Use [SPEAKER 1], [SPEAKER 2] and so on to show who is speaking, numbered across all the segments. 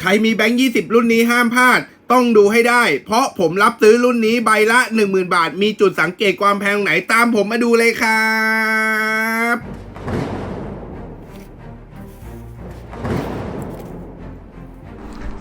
[SPEAKER 1] ใครมีแบงค์ยี่สิบรุ่นนี้ห้ามพลาด ต้องดูให้ได้ เพราะผมรับซื้อรุ่นนี้ใบละ 10,000 บาท มีจุดสังเกตความแพงไหนตามผมมาดูเลยครับ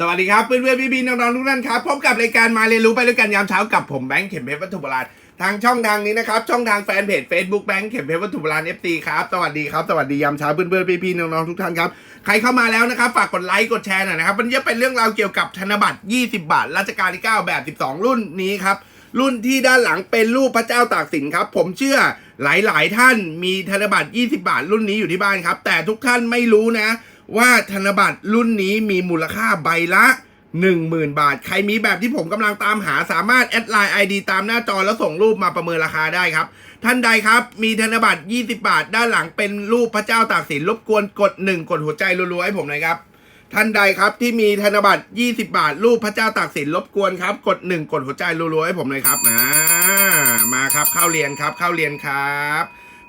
[SPEAKER 1] สวัสดีครับเพื่อนเพื่อนพี่พี่น้องๆทุกท่านครับพบกับรายการมาเรียนรู้ไปด้วยกันยามเช้ากับผมแบงค์เข็มเพชรวัตถุโบราณทางช่องทางนี้นะครับ ช่องทางแฟนเพจ Facebook แบงค์เข็มเพชรวัตถุโบราณ FT ครับสวัสดีครับสวัสดียามเช้าเพื่อนเพื่อนพี่พี่น้องๆทุกท่านครับใครเข้ามาแล้วนะครับฝากกดไลค์กดแชร์หน่อยนะครับวันจะเป็นเรื่องราวเกี่ยวกับธนบัตร 20 บาทรัชกาลที่ 9 แบบ 12 รุ่นนี้ครับรุ่นที่ด้านหลังเป็นรูปพระเจ้าตากสินครับ ผมเชื่อหลายๆ ท่านมีธนบัตร 20 บาทรุ่นนี้อยู่ที่บ้านครับ แต่ทุกท่านไม่รู้นะ ว่าธนบัตรรุ่นนี้มีมูลค่าใบละ 10,000 บาท ใครมีแบบที่ผมกำลังตามหาสามารถแอดไลน์ ID ตามหน้าจอแล้วส่งรูปมาประเมินราคาได้ครับ ท่านใดครับ มีธนบัตร 20 บาท ด้านหลังเป็นรูปพระเจ้าตากสินรบกวนกด 1 กดหัวใจรัวๆให้ผมหน่อยครับท่านใดครับที่มีธนบัตร 20 บาท รูปพระเจ้าตากสินรบกวนครับ กด 1 กดหัวใจรัวๆให้ผมหน่อยครับอ่ามาครับเข้าเรียนครับเข้าเรียนครับ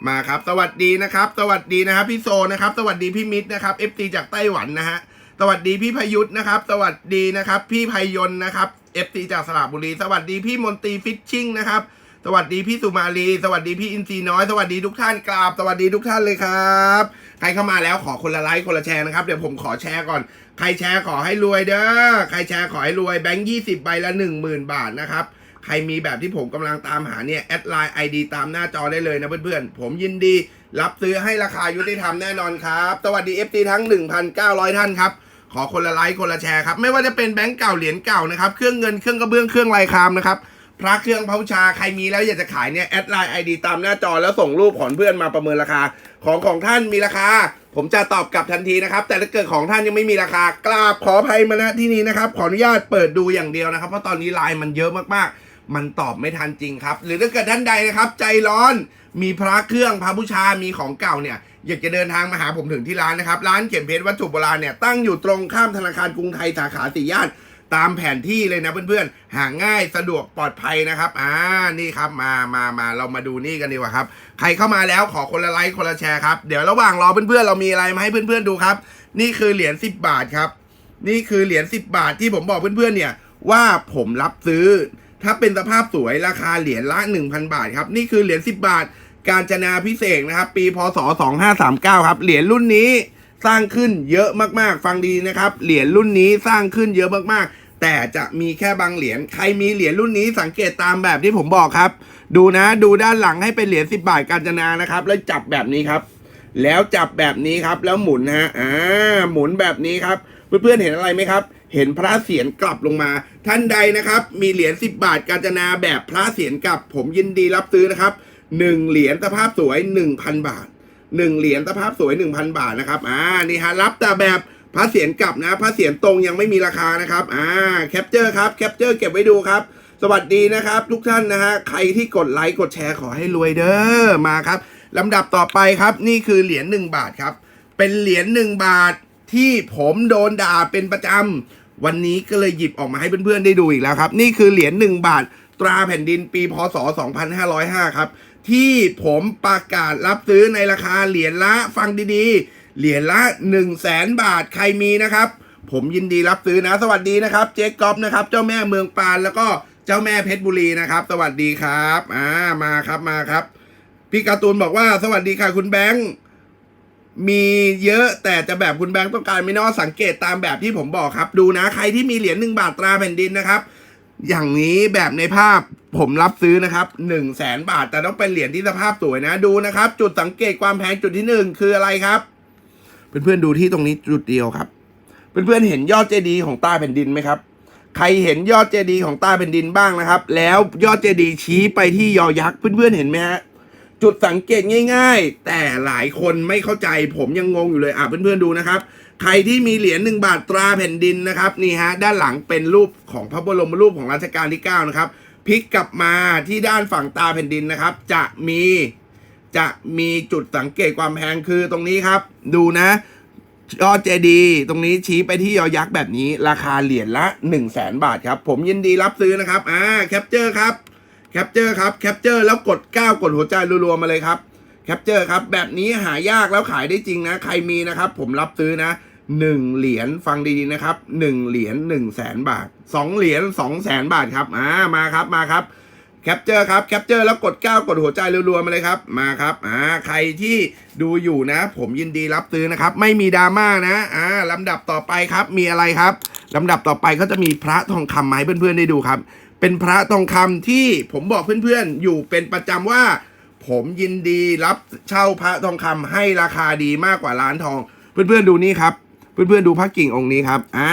[SPEAKER 1] มาครับ สวัสดีนะครับ สวัสดีนะครับ พี่โซนะครับ สวัสดีพี่มิตรนะครับ FT จากไต้หวันนะฮะสวัสดีพี่พยุทธนะครับ สวัสดีนะครับ พี่พยนต์นะครับ FT จากสระบุรี สวัสดีพี่มนตรีฟิชชิ่งนะครับสวัสดีพี่สุมาลี สวัสดีพี่อินทรีน้อย สวัสดีทุกท่านกราบ สวัสดีทุกท่านเลยครับ ใครเข้ามาแล้วขอคนละไลค์คนละแชร์นะครับ เดี๋ยวผมขอแชร์ก่อน ใครแชร์ขอให้รวยเด้อ ใครแชร์ขอให้รวยแบงค์ยี่สิบใบละหนึ่งหมื่นบาทนะครับ ครมีแบบที่ผมกำลังตามหาเนี่ยแอดไลน์ไอดีตามหน้าจอได้เลยนะเพื่อนๆ ผมยินดี รับซื้อให้ราคายุติธรรมแน่นอนครับ สวัสดี FT ทั้ง 1,900 ท่านครับ ขอคนละไลค์คนละแชร์ครับ ไม่ว่าจะเป็นแบงก์เก่าเหรียญเก่านะครับ เครื่องเงินเครื่องกระเบื้องเครื่องลายครามนะครับพระเครื่องพระชาใครมีแล้วอยากจะขายเนี่ยแอดไลน์ไอดีตามหน้าจอแล้วส่งรูปของเพื่อนมาประเมินราคา ของของท่านมีราคา ผมจะตอบกลับทันทีนะครับ แต่ถ้าเกิดของท่านยังไม่มีราคากราบขออภัยมาณที่นี้นะครับ ขออนุญาตเปิดดูอย่างเดียวนะครับ เพราะตอนนี้ไลน์มันเยอะมากๆ มันตอบไม่ทันจริงครับ หรือถ้าเกิดท่านใดนะครับ ใจร้อนมีพระเครื่องพระบูชามีของเก่าเนี่ยอยากจะเดินทางมาหาผมถึงที่ร้านนะครับ ร้านเข็มเพชรวัตถุโบราณเนี่ยตั้งอยู่ตรงข้ามธนาคารกรุงไทยสาขาสี่ย่านตามแผนที่เลยนะเพื่อนๆ หาง่ายสะดวกปลอดภัยนะครับ อ่า นี่ครับ มา มา มา เรามาดูนี่กันดีกว่าครับ ใครเข้ามาแล้วขอคนละไลค์คนละแชร์ครับ เดี๋ยวระหว่างรอเพื่อนๆ เรามีอะไรมาให้เพื่อนๆดูครับ นี่คือเหรียญ10 บาทครับ นี่คือเหรียญ10 บาทที่ผมบอกเพื่อนๆ เนี่ยว่าผมรับซื้อ ถ้าเป็นสภาพสวยราคาเหรียญละ 1,000 บาทครับ นี่คือเหรียญ10 บาท การจนาพิเศษนะครับ ปีพศ 2539 ครับ เหรียญรุ่นนี้สร้างขึ้นเยอะมากๆ ฟังดีนะครับ เหรียญรุ่นนี้สร้างขึ้นเยอะมากๆ แต่จะมีแค่บางเหรียญ ใครมีเหรียญรุ่นนี้สังเกตตามแบบที่ผมบอกครับ ดูนะ ดูด้านหลังให้เป็นเหรียญ10 บาทการจนานะครับ แล้วจับแบบนี้ครับ แล้วจับแบบนี้ครับ แล้วหมุนฮะ อ่า หมุนแบบนี้ครับ เพื่อนๆเห็นอะไรไหมครับ เห็นพระเสียรกลับลงมา ท่านใดนะครับ มีเหรียญ10 บาทการจนาแบบพระเสียรกลับ ผมยินดีรับซื้อนะครับ1เหรียญสภาพสวย 1,000 บาท1เหรียญสภาพสวย 1,000 บาทนะครับอ่านี่ฮะรับแต่แบบพระเสียรกลับนะพระเสียรตรงยังไม่มีราคานะครับอ่าแคปเจอร์ครับแคปเจอร์เก็บไว้ดูครับ สวัสดีนะครับ ทุกท่านนะฮะใครที่กดไลค์กดแชร์ขอให้รวยเด้อมาครับลำดับต่อไปครับ นี่คือเหรียญ1บาทครับ เป็นเหรียญ1บาทที่ผมโดนด่าเป็นประจำ วันนี้ก็เลยหยิบออกมาให้เพื่อนๆได้ดูอีกแล้วครับ นี่คือเหรียญ1บาท ตราแผ่นดินปีพศ 2505 ครับ ที่ผมประกาศรับซื้อในราคาเหรียญละฟังดีๆ เหรียญละ1 0 0 0 0แสนบาทใครมีนะครับ ผมยินดีรับซื้อนะ สวัสดีนะครับ เจ๊ก๊อฟนะครับ เจ้าแม่เมืองปานแล้วก็เจ้าแม่เพชรบุรีนะครับ สวัสดีครับ อ่ามาครับมาครับ พี่การ์ตูนบอกว่าสวัสดีค่ะคุณแบงค์ มีเยอะแต่จะแบบคุณแบงค์ต้องการไม่นอสังเกตตามแบบที่ผมบอกครับ ดูนะ ใครที่มีเหรียญหนึ่งบาทตราแผ่นดินนะครับ อย่างนี้แบบในภาพผมรับซื้อนะครับหนึ่งแสนบาท แต่ต้องเป็นเหรียญที่สภาพสวยนะดูนะครับ จุดสังเกตความแพงจุดที่หนึ่งคืออะไรครับ เพื่อนๆดูที่ตรงนี้จุดเดียวครับ เพื่อนๆเห็นยอดเจดีย์ของใต้แผ่นดินไหมครับใครเห็นยอดเจดีย์ของใต้แผ่นดินบ้างนะครับ แล้วยอดเจดีย์ชี้ไปที่ยอยักษ์เพื่อนๆเห็นไหมฮะ จุดสังเกตง่าย ๆ แต่หลายคนไม่เข้าใจผมยังงงอยู่เลยอะเพื่อนๆดูนะครับ ใครที่มีเหรียญหนึ่งบาทตราแผ่นดินนะครับนี่ฮะด้านหลังเป็นรูปของพระบรมรูปของรัชกาลที่9นะครับพลิกกลับมาที่ด้านฝั่งตาแผ่นดินนะครับ จะมีจะมีจุดสังเกตความแพงคือตรงนี้ครับ ดูนะยอดเจดียตรงนี้ชี้ไปที่ยอยักษ์แบบนี้ ราคาเหรียญละ 1 0 0 0 0แสนบาทครับ ผมยินดีรับซื้อนะครับอ่าแคปเจอร์ครับ แคปเจอร์ครับแคปเจอร์แล้วกด 9 กดหัวใจรัวๆมาเลยครับแคปเจอร์ครับแบบนี้หายากแล้วขายได้จริงนะ ใครมีนะครับ ผมรับซื้อนะหนึ่งเหรียญฟังดีๆนะครับหนึ่งเหรียญหนึ่งแสนบาทสองเหรียญสองแสนบาทครับอ่ามาครับมาครับแคปเจอร์ครับแคปเจอร์แล้วกด 9 กดหัวใจรัวๆมาเลยครับมาครับอ่าใครที่ดูอยู่นะ ผมยินดีรับซื้อนะครับ ไม่มีดราม่านะอ่าลำดับต่อไปครับมีอะไรครับลำดับต่อไปก็จะมีพระทองคำมาให้เพื่อนๆได้ดูครับ เป็นพระทองคำที่ผมบอกเพื่อนๆ อยู่เป็นประจำว่า ผมยินดีรับเช่าพระทองคำให้ราคาดีมากกว่าร้านทอง เพื่อนๆดูนี่ครับ เพื่อนๆดูพระกิ่งองค์นี้ครับอ่า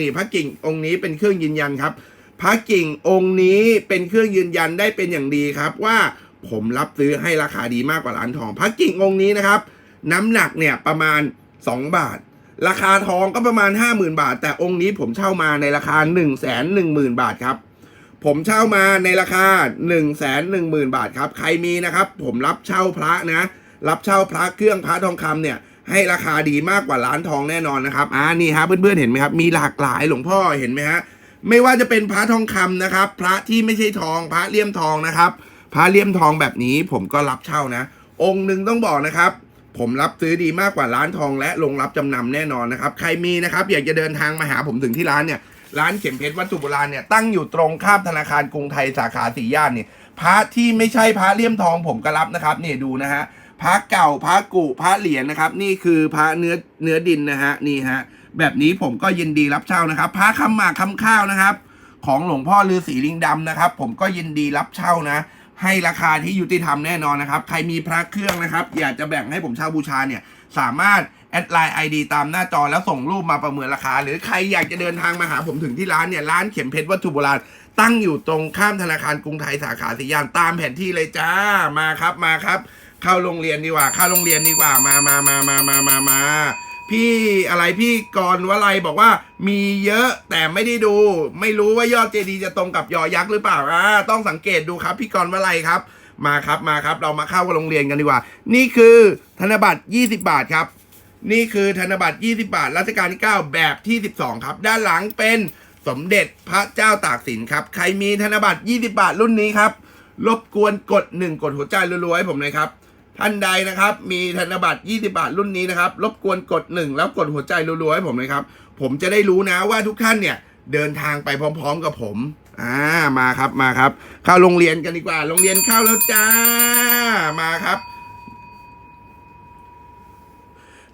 [SPEAKER 1] นี่พระกิ่งองค์นี้เป็นเครื่องยืนยันครับ พระกิ่งองค์นี้เป็นเครื่องยืนยันได้เป็นอย่างดีครับว่าผมรับซื้อให้ราคาดีมากกว่าร้านทอง พระกิ่งองค์นี้นะครับ น้ำหนักเนี่ยประมาณ 2 บาท ราคาทองก็ประมาณ 50,000 บาท แต่องค์นี้ผมเช่ามาในราคา 1 1 0 0 0 0 บาทครับ ผมเช่ามาในราคา 1 1 0 0 0 0 บาทครับ ใครมีนะครับ ผมรับเช่าพระนะ รับเช่าพระเครื่องพระทองคำเนี่ย ให้ราคาดีมากกว่าร้านทองแน่นอนนะครับอ่านี่ฮะเพื่อนๆเห็นไหมครับ มีหลากหลายหลวงพ่อเห็นไหมฮะไม่ว่าจะเป็นพระทองคำนะครับ พระที่ไม่ใช่ทอง พระเลี่ยมทองนะครับ พระเลี่ยมทองแบบนี้ผมก็รับเช่านะ องค์หนึ่งต้องบอกนะครับ ผมรับซื้อดีมากกว่าร้านทองและลงรับจำนำแน่นอนนะครับ ใครมีนะครับ อยากจะเดินทางมาหาผมถึงที่ร้านเนี่ย ร้านเข็มเพชรวัตถุโบราณเนี่ยตั้งอยู่ตรงข้ามธนาคารกรุงไทยสาขาสี่ย่านเนี่ยพระที่ไม่ใช่พระเลี่ยมทองผมก็รับนะครับนี่ดูนะฮะพระเก่าพระกุพระเหรียญนะครับ นี่คือพระเนื้อเนื้อดินนะฮะนี่ฮะแบบนี้ผมก็ยินดีรับเช่านะครับ พระคำหมากคำข้าวนะครับ ของหลวงพ่อฤาษีลิงดำนะครับ ผมก็ยินดีรับเช่านะ ให้ราคาที่ยุติธรรมแน่นอนนะครับ ใครมีพระเครื่องนะครับ อยากจะแบ่งให้ผมเช่าบูชาเนี่ยสามารถ แอดไลน์ไอดีตามหน้าจอแล้วส่งรูปมาประเมินราคา หรือใครอยากจะเดินทางมาหาผมถึงที่ร้านเนี่ย ร้านเข็มเพชรวัตถุโบราณ ตั้งอยู่ตรงข้ามธนาคารกรุงไทยสาขาสียานตามแผนที่เลยจ้ามาครับมาครับ เข้าโรงเรียนดีกว่า เข้าโรงเรียนดีกว่ามามามามามามามาพี่อะไรพี่กรวลัยบอกว่ามีเยอะแต่ไม่ได้ดู ไม่รู้ว่ายอดเจดีจะตรงกับยอยักษ์หรือเปล่าอ่าต้องสังเกตดูครับ พี่กรวลัยครับ มาครับมาครับ เรามาเข้ากันโรงเรียนกันดีกว่า นี่คือธนบัตร 20 บาทครับ นี่คือธนบัตร 20 บาทรัชกาลที่ 9 แบบที่ 12 ครับ ด้านหลังเป็นสมเด็จพระเจ้าตากสินครับ ใครมีธนบัตร 20 บาทรุ่นนี้ครับ รบกวนกด 1 กดหัวใจรัวๆให้ผมหน่อยครับ ท่านใดนะครับ มีธนบัตร 20 บาทรุ่นนี้นะครับ รบกวนกด 1 แล้วกดหัวใจรัวๆให้ผมหน่อยครับ ผมจะได้รู้นะว่าทุกท่านเนี่ยเดินทางไปพร้อม ๆ กับผม อ่า มาครับ มาครับ เข้าโรงเรียนกันดีกว่า โรงเรียนเข้าแล้วจ้า มาครับ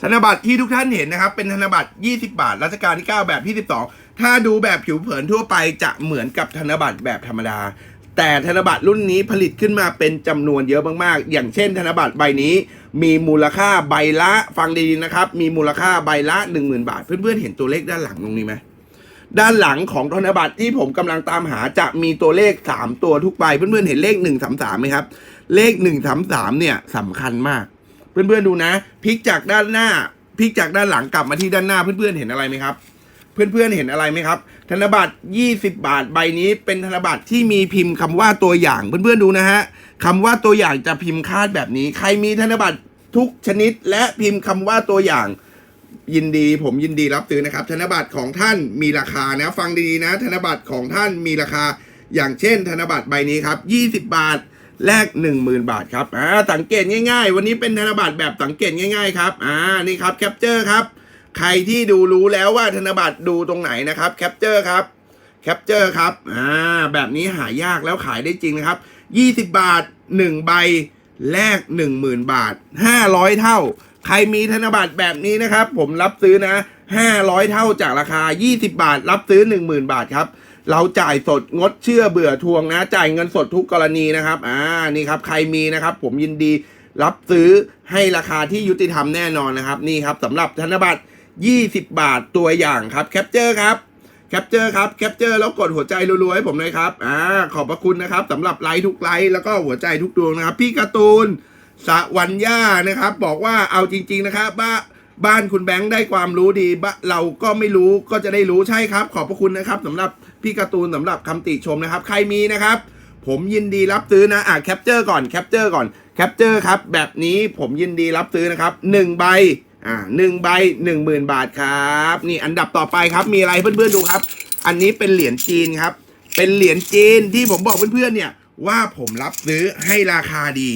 [SPEAKER 1] ธนบัตรที่ทุกท่านเห็นนะครับ เป็นธนบัตร 20 บาท รัชกาลที่ 9 แบบที่12ถ้าดูแบบผิวเผินทั่วไปจะเหมือนกับธนบัตรแบบธรรมดา แต่ธนบัตรรุ่นนี้ผลิตขึ้นมาเป็นจำนวนเยอะมากๆ อย่างเช่น ธนบัตรใบนี้ มีมูลค่าใบละฟังดีๆนะครับ มีมูลค่าใบละ 10,000 บาท เพื่อนๆเห็นตัวเลขด้านหลังตรงนี้ไหมด้านหลังของธนบัตรที่ผมกำลังตามหาจะมีตัวเลข 3 ตัวทุกใบเพื่อนๆเห็นเลข 133ไหมครับ เลข 133เนี่ยสำคัญมาก เพื่อนๆดูนะพลิกจากด้านหน้าพลิกจากด้านหลังกลับมาที่ด้านหน้าเพื่อนๆเห็นอะไรไหมครับ เพื่อนๆเห็นอะไรไหมครับ ธนบัตร 20 บาทใบนี้เป็นธนบัตรที่มีพิมพ์คำว่าตัวอย่างเพื่อนๆดูนะฮะคำว่าตัวอย่างจะพิมพ์คาดแบบนี้ ใครมีธนบัตรทุกชนิด และพิมพ์คำว่าตัวอย่างยินดีผมยินดีรับซื้อนะครับ ธนบัตรของท่านมีราคานะ ฟังดีๆนะ ธนบัตรของท่านมีราคา อย่างเช่น ธนบัตรใบนี้ครับ 20 บาท แลก10,000 บาทครับอ่าสังเกตง่าย ๆ วันนี้เป็นธนบัตรแบบสังเกตง่ายๆครับอ่านี่ครับแคปเจอร์ครับใครที่ดูรู้แล้วว่าธนบัตรดูตรงไหนนะครับแคปเจอร์ครับแคปเจอร์ครับอ่าแบบนี้หายากแล้วขายได้จริงนะครับ 20 บาท 1 ใบแลก 10,000 บาท 500 เท่า ใครมีธนบัตรแบบนี้นะครับ ผมรับซื้อนะ 500 เท่าจากราคา 20 บาท รับซื้อ 10,000 บาทครับ เราจ่ายสดงดเชื่อเบื่อทวงนะ จ่ายเงินสดทุกกรณีนะครับ อ่านี่ครับ ใครมีนะครับ ผมยินดีรับซื้อให้ราคาที่ยุติธรรมแน่นอนนะครับ นี่ครับสำหรับธนบัตร 20 บาทตัวอย่างครับแคปเจอร์ครับแคปเจอร์ครับแคปเจอร์แล้วกดหัวใจรัวๆให้ผมเลยครับอ่าขอบพระคุณนะครับสำหรับไลค์ทุกไลค์แล้วก็หัวใจทุกดวงนะครับ พี่การ์ตูนสวัญญานะครับ บอกว่าเอาจริง ๆนะครับว่าบ้านคุณแบงค์ได้ความรู้ดีบะเราก็ไม่รู้ก็จะได้รู้ใช่ครับ ขอบพระคุณนะครับสำหรับ พี่การ์ตูนสำหรับคำติชมนะครับ ใครมีนะครับ ผมยินดีรับซื้อนะอะแคปเจอร์ก่อนแคปเจอร์ก่อนแคปเจอร์ครับ แบบนี้ผมยินดีรับซื้อนะครับหนึ่งใบอ่าหนึ่งใบหนึ่งหมื่นบาทครับ นี่อันดับต่อไปครับมีอะไรเพื่อนๆดูครับ อันนี้เป็นเหรียญจีนครับ เป็นเหรียญจีนที่ผมบอกเพื่อนๆเนี่ยว่าผมรับซื้อให้ราคาดี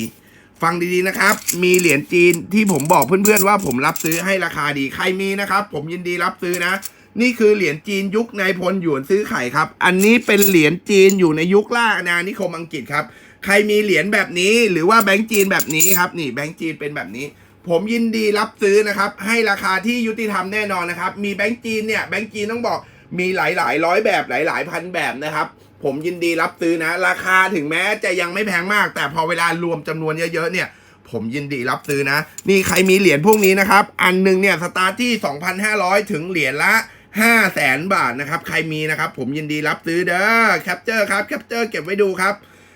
[SPEAKER 1] ฟังดีๆนะครับ มีเหรียญจีนที่ผมบอกเพื่อนๆว่าผมรับซื้อให้ราคาดีใครมีนะครับ ผมยินดีรับซื้อนะ นี่คือเหรียญจีนยุคนายพลหยวนซื้อไข่ครับ อันนี้เป็นเหรียญจีนอยู่ในยุคล่าอาณานิคมอังกฤษครับ ใครมีเหรียญแบบนี้หรือว่าแบงก์จีนแบบนี้ครับ นี่แบงก์จีนเป็นแบบนี้ ผมยินดีรับซื้อนะครับ ให้ราคาที่ยุติธรรมแน่นอนนะครับ มีแบงก์จีนเนี่ยแบงก์จีนต้องบอกมีหลายๆร้อยแบบหลายๆพันแบบนะครับ ผมยินดีรับซื้อนะ ราคาถึงแม้จะยังไม่แพงมาก แต่พอเวลารวมจำนวนเยอะๆเนี่ยผมยินดีรับซื้อนะ นี่ใครมีเหรียญพวกนี้นะครับ อันหนึงเนี่ยสตาร์ทที่ 2,500 ถึงเหรียญละ 5 0 0แสนบาทนะครับ ใครมีนะครับ ผมยินดีรับซื้อเด้อแคปเจอร์ครับแคปเจอร์เก็บไว้ดูครับ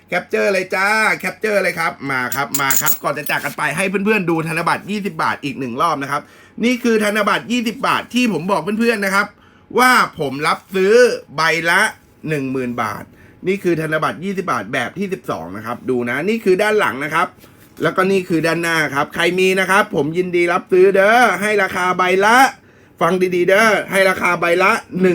[SPEAKER 1] แคปเจอร์เลยจ้าแคปเจอร์เลยครับมาครับมาครับก่อนจะจากกันไปให้เพื่อนๆดูธนบัตร 20 บาทอีกหนึ่งรอบนะครับนี่คือธนบัตร 20 บาทที่ผมบอกเพื่อนๆนะครับ ว่าผมรับซื้อใบละ 10,000 บาท นี่คือธนบัตร 20 บาทแบบที่ 12 นะครับ ดูนะนี่คือด้านหลังนะครับ แล้วก็นี่คือด้านหน้าครับ ใครมีนะครับ ผมยินดีรับซื้อเด้อให้ราคาใบละ ฟังดีๆเด้อให้ราคาใบละ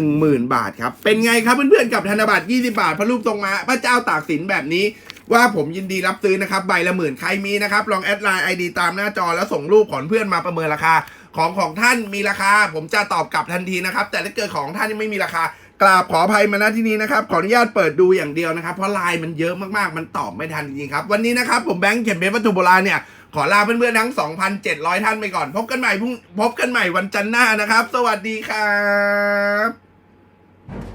[SPEAKER 1] 10,000 บาทครับ เป็นไงครับเพื่อนๆกับธนบัตร 20 บาท พระรูปตรงมา พระเจ้าตากสินแบบนี้ ว่าผมยินดีรับซื้อนะครับ ใบละหมื่นใครมีนะครับ ลองแอดไลน์ไอดีตามหน้าจอแล้วส่งรูปของเพื่อนมาประเมินราคา ของของท่านมีราคา ผมจะตอบกลับทันทีนะครับ แต่ถ้าเกิดของท่านยังไม่มีราคา กราบขออภัยมาณที่นี้นะครับ ขออนุญาตเปิดดูอย่างเดียวนะครับ เพราะไลน์มันเยอะมากๆ มันตอบไม่ทันจริงๆครับ วันนี้นะครับ ผมแบงค์เขียนเพชรวัตถุโบราณเนี่ย ขอลาเพื่อนๆทั้ง 2,700 ท่านไปก่อน พบกันใหม่พรุ่งพบกันใหม่วันจันทร์หน้านะครับ สวัสดีครับ